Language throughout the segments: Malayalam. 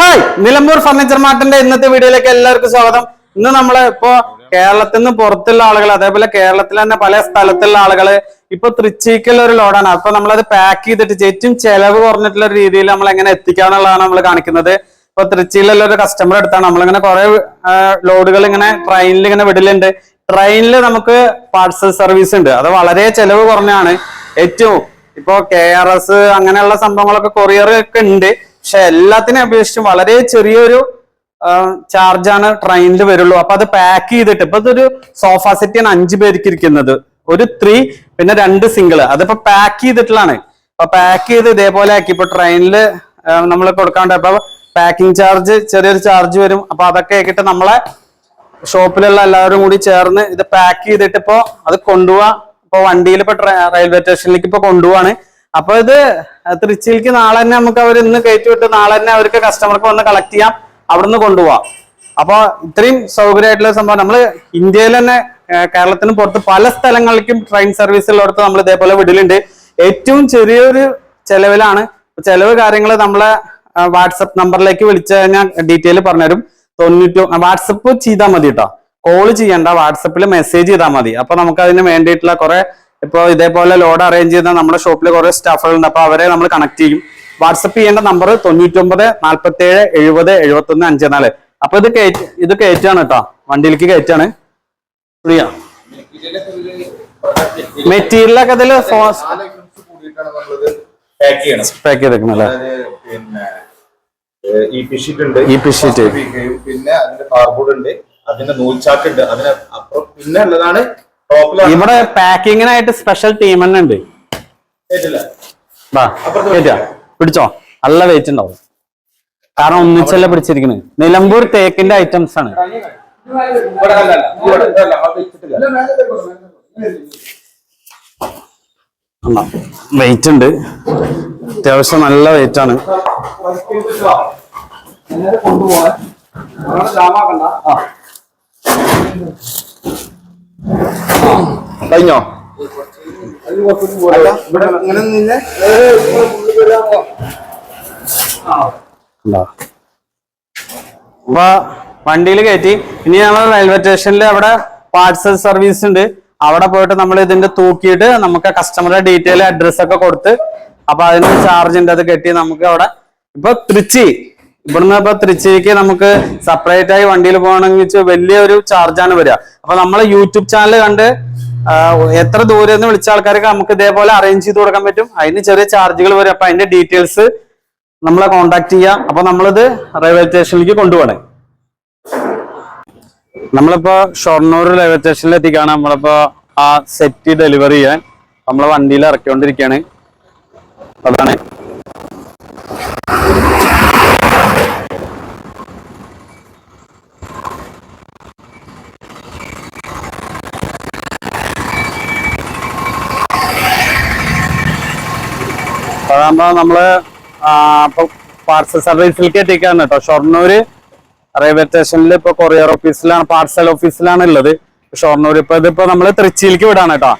ഹായ് നിലമ്പൂർ ഫർണിച്ചർ മാർട്ടിന്റെ ഇന്നത്തെ വീഡിയോയിലേക്ക് എല്ലാവർക്കും സ്വാഗതം. ഇന്ന് നമ്മൾ ഇപ്പോ കേരളത്തിൽ നിന്ന് പുറത്തുള്ള ആളുകൾ അതേപോലെ കേരളത്തിൽ തന്നെ പല സ്ഥലത്തുള്ള ആളുകൾ ഇപ്പൊ തൃച്ചിക്കുള്ള ഒരു ലോഡാണ് അപ്പൊ നമ്മളത് പാക്ക് ചെയ്തിട്ട് ഏറ്റവും ചെലവ് കുറഞ്ഞിട്ടുള്ള രീതിയിൽ നമ്മൾ എങ്ങനെ എത്തിക്കാന്നുള്ളതാണ് നമ്മൾ കാണിക്കുന്നത്. ഇപ്പൊ തൃച്ചിയിലുള്ള ഒരു കസ്റ്റമർ എടുത്താണ് നമ്മളിങ്ങനെ കുറെ ലോഡുകൾ ഇങ്ങനെ ട്രെയിനിൽ ഇങ്ങനെ വിടലുണ്ട്. ട്രെയിനിൽ നമുക്ക് പാർസൽ സർവീസ് ഉണ്ട്. അത് വളരെ ചെലവ് കുറഞ്ഞാണ്. ഏറ്റവും ഇപ്പോ കെ ആർ എസ് അങ്ങനെയുള്ള സംഭവങ്ങളൊക്കെ കൊറിയർ ഒക്കെ ഉണ്ട്. പക്ഷെ എല്ലാത്തിനെ അപേക്ഷിച്ചും വളരെ ചെറിയൊരു ചാർജാണ് ട്രെയിനിൽ വരുള്ളൂ. അപ്പൊ അത് പാക്ക് ചെയ്തിട്ട് ഇപ്പൊ ഇതൊരു സോഫ സെറ്റിയാണ് അഞ്ചു പേർക്ക് ഇരിക്കുന്നത്. ഒരു ത്രീ പിന്നെ രണ്ട് സിംഗിൾ അതിപ്പോ പാക്ക് ചെയ്തിട്ടുള്ളതാണ്. അപ്പൊ പാക്ക് ചെയ്ത് ഇതേപോലെ ആക്കി. ഇപ്പൊ ട്രെയിനിൽ നമ്മൾ കൊടുക്കാണ്ട് അപ്പൊ പാക്കിംഗ് ചാർജ് ചെറിയൊരു ചാർജ് വരും. അപ്പൊ അതൊക്കെ ആക്കിയിട്ട് നമ്മളെ ഷോപ്പിലുള്ള എല്ലാവരും കൂടി ചേർന്ന് ഇത് പാക്ക് ചെയ്തിട്ട് ഇപ്പോ അത് കൊണ്ടുപോവാ. ഇപ്പൊ വണ്ടിയിൽ ഇപ്പൊ റെയിൽവേ സ്റ്റേഷനിലേക്ക് ഇപ്പൊ കൊണ്ടുപോവാണ്. അപ്പൊ ഇത് തൃച്ചിയിലേക്ക് നാളെ തന്നെ നമുക്ക് അവർ ഇന്ന് കയറ്റി വിട്ട് നാളെ തന്നെ അവർക്ക് കസ്റ്റമർക്ക് വന്ന് കളക്ട് ചെയ്യാം. അവിടുന്ന് കൊണ്ടുപോവാം. അപ്പൊ ഇത്രയും സൗകര്യമായിട്ടുള്ള സംഭവം. നമ്മൾ ഇന്ത്യയിൽ തന്നെ കേരളത്തിന് പുറത്ത് പല സ്ഥലങ്ങളിലേക്കും ട്രെയിൻ സർവീസ് ഉള്ളിടത്ത് നമ്മൾ ഇതേപോലെ വിടലുണ്ട്. ഏറ്റവും ചെറിയൊരു ചെലവിലാണ്. ചെലവ് കാര്യങ്ങൾ നമ്മളെ വാട്സപ്പ് നമ്പറിലേക്ക് വിളിച്ചു കഴിഞ്ഞാൽ ഡീറ്റെയിൽ പറഞ്ഞുതരും. തൊണ്ണൂറ്റി വാട്സപ്പ് ചെയ്താൽ മതി കേട്ടോ. കോൾ ചെയ്യണ്ട വാട്സപ്പിൽ മെസ്സേജ് ചെയ്താൽ മതി. അപ്പൊ നമുക്ക് അതിന് വേണ്ടിയിട്ടുള്ള കുറെ ഇപ്പൊ ഇതേപോലെ ലോഡ് അറേഞ്ച് ചെയ്യുന്ന നമ്മുടെ ഷോപ്പിൽ കുറെ സ്റ്റാഫുകളുണ്ട് അപ്പോൾ അവരെ നമ്മൾ കണക്ട് ചെയ്യും. വാട്സപ്പ് ചെയ്യേണ്ട നമ്പർ തൊണ്ണൂറ്റൊമ്പത് നാല്പത്തി ഏഴ് എഴുപത് എഴുപത്തി ഒന്ന് അഞ്ച് നാല് അപ്പൊ ഇത് കയറ്റ് ഇത് കയറ്റാണ് കേട്ടോ വണ്ടിയിലേക്ക് കയറ്റാണ്. ഫ്രീയാ. മെറ്റീരിയലൊക്കെ ഇതിൽ. പാക്ക് ചെയ്തേക്കണല്ലേ അതായത് പിന്നെ ഉണ്ട് ഈ അതിന്റെ കാർബോർഡ് ഉണ്ട് അതിന്റെ നൂൽച്ചാക്ക് ഉണ്ട് അതിന് അപ്പുറം പിന്നെ ഉള്ളതാണ് ഇവിടെ പാക്കിങ്ങിനായിട്ട് സ്പെഷ്യൽ ടീം തന്നെ ഉണ്ട്. പിടിച്ചോ. നല്ല വെയിറ്റ് ഉണ്ടാവും. കാരണം ഒന്നിച്ചല്ല പിടിച്ചിരിക്കുന്നത് നിലമ്പൂർ തേക്കിന്റെ ഐറ്റംസ് ആണ്. വെയിറ്റ് ഉണ്ട്? അത്യാവശ്യം നല്ല വെയിറ്റ് ആണ്. കഴിഞ്ഞോ? അപ്പൊ വണ്ടിയിൽ കയറ്റി. ഇനി ഞങ്ങൾ റെയിൽവേ സ്റ്റേഷനിൽ അവിടെ പാർസൽ സർവീസ് ഉണ്ട്. അവിടെ പോയിട്ട് നമ്മൾ ഇതിന്റെ തൂക്കിയിട്ട് നമുക്ക് കസ്റ്റമറുടെ ഡീറ്റെയിൽ അഡ്രസ് ഒക്കെ കൊടുത്ത് അപ്പൊ അതിന് ചാർജിന്റെ ഉണ്ട്. അത് കെട്ടി നമുക്ക് അവിടെ ഇപ്പൊ തൃച്ചി ഇവിടുന്ന് ഇപ്പൊ തൃച്ചിക്ക് നമുക്ക് സെപ്പറേറ്റ് ആയി വണ്ടിയിൽ പോകണമെങ്കിൽ വലിയൊരു ചാർജാണ് വരിക. അപ്പൊ നമ്മളെ യൂട്യൂബ് ചാനൽ കണ്ട് എത്ര ദൂരെ നിന്ന് വിളിച്ച ആൾക്കാർക്ക് നമുക്ക് ഇതേപോലെ അറേഞ്ച് ചെയ്ത് കൊടുക്കാൻ പറ്റും. അതിന് ചെറിയ ചാർജുകൾ വരും. അപ്പൊ അതിന്റെ ഡീറ്റെയിൽസ് നമ്മളെ കോണ്ടാക്ട് ചെയ്യാം. അപ്പൊ നമ്മളിത് റെയിൽവേ സ്റ്റേഷനിലേക്ക് കൊണ്ടുപോകണേ. നമ്മളിപ്പോ ഷൊർണൂർ റെയിൽവേ സ്റ്റേഷനിൽ എത്തിക്കാണ്. നമ്മളിപ്പോ ആ സെറ്റ് ഡെലിവറി ചെയ്യാൻ നമ്മളെ വണ്ടിയിൽ ഇറക്കിക്കൊണ്ടിരിക്കുകയാണ്. അതാണ്. അതാകുമ്പോ നമ്മൾ പാർസൽ സർവീസിലേക്ക് എത്തിക്കാണ് കേട്ടോ ഷൊർണൂര് റെയിൽവേ സ്റ്റേഷനിൽ ഇപ്പൊ കൊറിയർ ഓഫീസിലാണ് പാർസൽ ഓഫീസിലാണ് ഉള്ളത് ഷൊർണൂർ ഇപ്പൊ ഇതിപ്പോ നമ്മൾ തൃച്ചിയിലേക്ക് വിടാണ് കേട്ടോ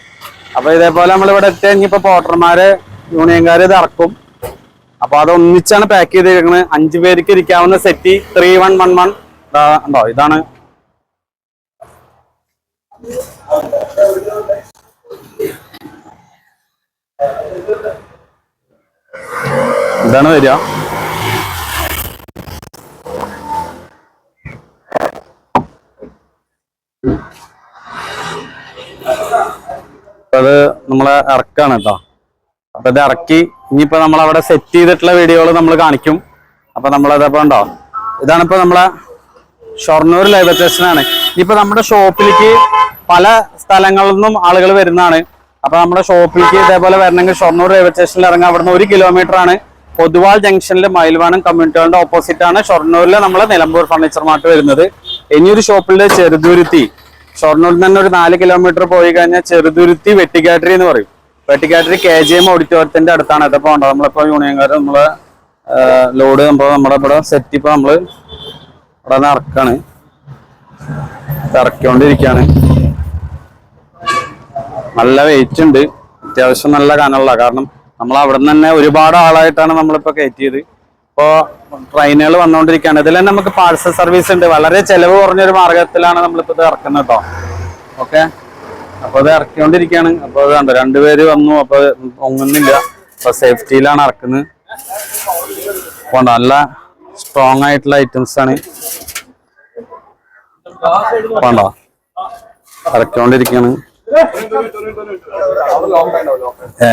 അപ്പൊ ഇതേപോലെ നമ്മൾ ഇവിടെ എത്തി കഴിഞ്ഞപ്പോ പോട്ടർമാര് യൂണിയൻകാര് ഇത് ഇറക്കും. അപ്പൊ അത് ഒന്നിച്ചാണ് പാക്ക് ചെയ്തിരിക്കുന്നത് അഞ്ചു പേർക്ക് ഇരിക്കാവുന്ന settee three one one one ഉണ്ടോ? ഇതാണ്. ഇതാണ് വരിക. അത് നമ്മളെ ഇറക്കാണ് കേട്ടോ. അപ്പൊ ഇത് ഇറക്കി ഇനിയിപ്പോ നമ്മൾ അവിടെ സെറ്റ് ചെയ്തിട്ടുള്ള വീഡിയോകൾ നമ്മൾ കാണിക്കും. അപ്പൊ നമ്മളതപ്പോ ഉണ്ടോ ഇതാണിപ്പോ നമ്മളെ ഷൊർണൂർ റെയിൽവേ സ്റ്റേഷനാണ് ഇനിയിപ്പോ നമ്മുടെ ഷോപ്പിലേക്ക് പല സ്ഥലങ്ങളിൽ നിന്നും ആളുകൾ വരുന്നതാണ്. അപ്പൊ നമ്മുടെ ഷോപ്പിലേക്ക് ഇതേപോലെ വരണമെങ്കിൽ ഷൊർണൂർ റെയിൽവേ സ്റ്റേഷനിൽ ഇറങ്ങാം. അവിടുന്ന് ഒരു കിലോമീറ്റർ ആണ്. പൊതുവാൾ ജംഗ്ഷനിൽ മയിൽവാനം കമ്മ്യൂണിറ്റികളുടെ ഓപ്പോസിറ്റ് ആണ്. ഷൊർണൂരിലെ നമ്മളെ നിലമ്പൂർ ഫർണിച്ചർ മാർട്ട് വരുന്നത്. ഇനിയൊരു ഷോപ്പിൽ ചെറുതുരുത്തി. ഷൊർണൂരിൽ നിന്ന് ഒരു നാല് കിലോമീറ്റർ പോയി കഴിഞ്ഞാൽ ചെറുതുരുത്തി വെട്ടിക്കാട്ടറി എന്ന് പറയും. വെട്ടിക്കാട്ടറി കെ ജി എം ഓഡിറ്റോറിയത്തിന്റെ അടുത്താണ്. ഇതപ്പോ ഉണ്ടോ നമ്മളിപ്പോ യൂണിയൻകാർ നമ്മളെ ലോഡ് നമ്മൾ നമ്മുടെ ഇവിടെ സെറ്റ് ഇപ്പൊ നമ്മൾ ഇവിടെ നിറക്കാണ് ഇറക്കിക്കൊണ്ടിരിക്കാണ് നല്ല വെയിറ്റ് ഉണ്ട്. അത്യാവശ്യം നല്ല കനമുള്ള കാരണം നമ്മൾ അവിടെ നിന്ന് തന്നെ ഒരുപാട് ആളായിട്ടാണ് നമ്മളിപ്പോ കയറ്റിയത്. ഇപ്പോ ട്രെയിനുകൾ വന്നുകൊണ്ടിരിക്കുകയാണ് ഇതിൽ തന്നെ നമുക്ക് പാഴ്സൽ സർവീസ് ഉണ്ട്. വളരെ ചെലവ് കുറഞ്ഞൊരു മാർഗത്തിലാണ് നമ്മളിപ്പോ ഇത് ഇറക്കുന്നത് കേട്ടോ ഓക്കെ അപ്പൊ ഇത് ഇറക്കിക്കൊണ്ടിരിക്കുകയാണ് അപ്പൊ അത് കണ്ടോ രണ്ടുപേര് വന്നു. അപ്പോൾ ഒങ്ങുന്നില്ല. അപ്പൊ സേഫ്റ്റിയിലാണ് ഇറക്കുന്നത്. നല്ല സ്ട്രോങ് ആയിട്ടുള്ള ഐറ്റംസ് ആണ്. വേണ്ടോ ഇറക്കിക്കൊണ്ടിരിക്കുകയാണ് ഏ?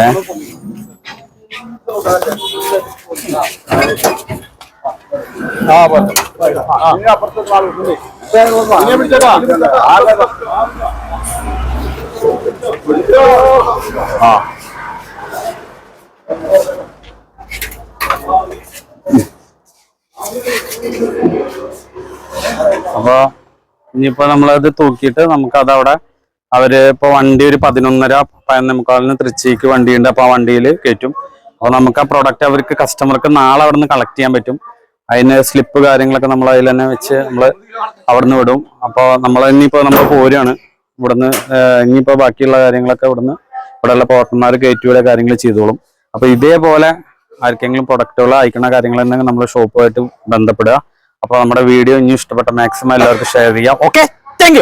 അപ്പൊ ഇനിയിപ്പോ നമ്മളത് തൂക്കിയിട്ട് നമുക്ക് അതവിടെ അവർ ഇപ്പൊ വണ്ടി ഒരു പതിനൊന്നര പതിനൊന്നേമുക്കാലിന് തൃച്ചിക്ക് വണ്ടിയുണ്ട്. അപ്പൊ ആ വണ്ടിയിൽ കയറ്റും അപ്പൊ നമുക്ക് ആ പ്രൊഡക്റ്റ് അവർക്ക് കസ്റ്റമർക്ക് നാളെ അവിടെ നിന്ന് കളക്ട് ചെയ്യാൻ പറ്റും. അതിന് സ്ലിപ്പ് കാര്യങ്ങളൊക്കെ നമ്മൾ അതിൽ തന്നെ വെച്ച് നമ്മൾ അവിടുന്ന് വിടും. അപ്പോൾ നമ്മൾ ഇനിയിപ്പോ നമ്മൾ പോരുകയാണ് ഇവിടുന്ന് ഇനിയിപ്പോൾ ഇനിയിപ്പോ ബാക്കിയുള്ള കാര്യങ്ങളൊക്കെ ഇവിടുന്ന് ഇവിടെയുള്ള പോട്ടന്മാർ കയറ്റിയുടെ കാര്യങ്ങൾ ചെയ്തോളും. അപ്പോൾ ഇതേപോലെ ആർക്കെങ്കിലും പ്രൊഡക്റ്റുകൾ അയക്കുന്ന കാര്യങ്ങൾ തന്നെ നമ്മൾ ഷോപ്പുമായിട്ട് ബന്ധപ്പെടുക. അപ്പോൾ നമ്മുടെ വീഡിയോ ഇനി ഇഷ്ടപ്പെട്ട മാക്സിമം എല്ലാവർക്കും ഷെയർ ചെയ്യാം. Okay thank